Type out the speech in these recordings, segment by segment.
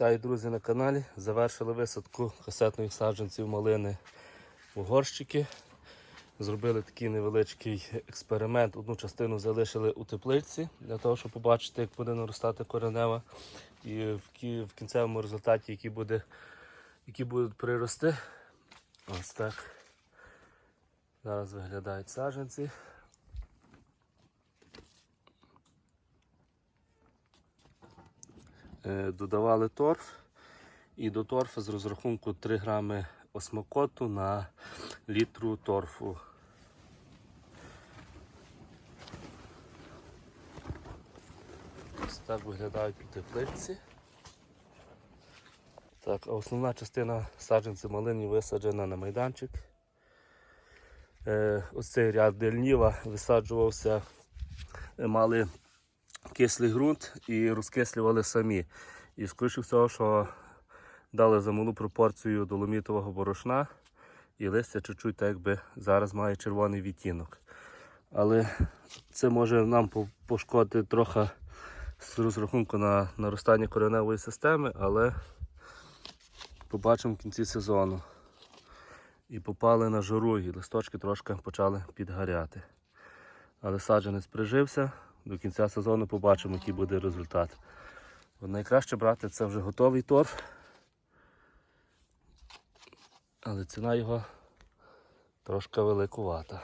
Вітаю, друзі, на каналі. Завершили висадку касетних саджанців малини у горщики. Зробили такий невеличкий експеримент. Одну частину залишили у теплиці для того, щоб побачити, як буде наростати коренева. І в в кінцевому результаті, які, буде, які будуть прирости. Ось так. Зараз виглядають саджанці. Додавали торф. І до торфу з розрахунку 3 грами осмокоту на літру торфу. Ось так виглядають у теплиці. Так, а основна частина саджанців малині висаджена на майданчик. Е, ось цей ряд дельніва висаджувався, е, мали кислий ґрунт і розкислювали самі. І скоріше всього, що дали замалу пропорцію доломітового борошна і листя чуть-чуть так якби зараз має червоний відтінок. Але це може нам пошкодити трохи з розрахунку на наростання кореневої системи, але побачимо в кінці сезону. І попали на жару, і листочки трошки почали підгаряти. Але саджанець прижився, до кінця сезону побачимо, який буде результат. Найкраще брати це вже готовий торф. Але ціна його трошки великувата.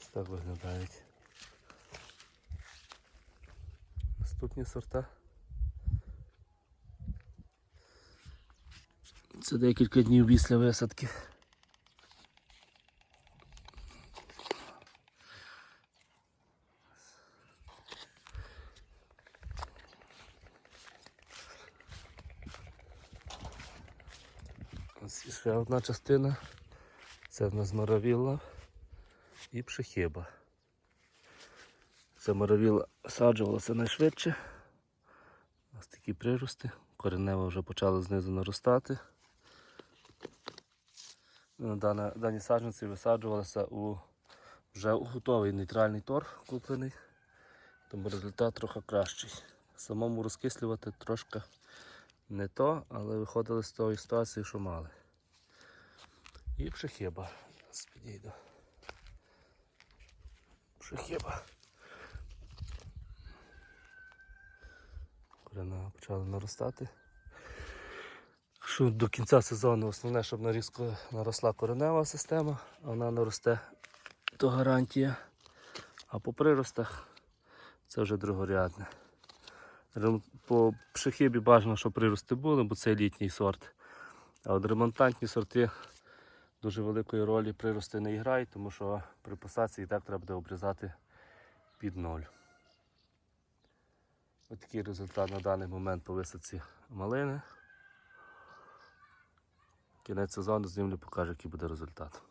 Ось так виглядають. Наступні сорта. Це декілька днів після висадки. Ще одна частина. Це в нас маравілла і пшехиба. Це маравілла саджувалася найшвидше. Ось такі прирости. Коренева вже почала знизу наростати. Ну, дана- Дані саджанці висаджувалися у вже готовий нейтральний торф куплений, тому результат трохи кращий. Самому розкислювати трошки не то, але виходили з тої ситуації, що мали. І пшехиба. Зараз підійду. Пшехиба. Корена почали наростати. Що до кінця сезону основне, щоб нарізко наросла коренева система, а вона наросте, то гарантія. А по приростах це вже другорядне. По пшехибі бажано, щоб прирости були, бо це літній сорт. А от ремонтантні сорти дуже великої ролі прирости не грають, тому що при посадці і так треба буде обрізати під ноль. Ось такий результат на даний момент по висадці малини. Кінець сезону знімлю покаже, який буде результат.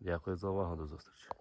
Дякую за увагу, до зустрічі.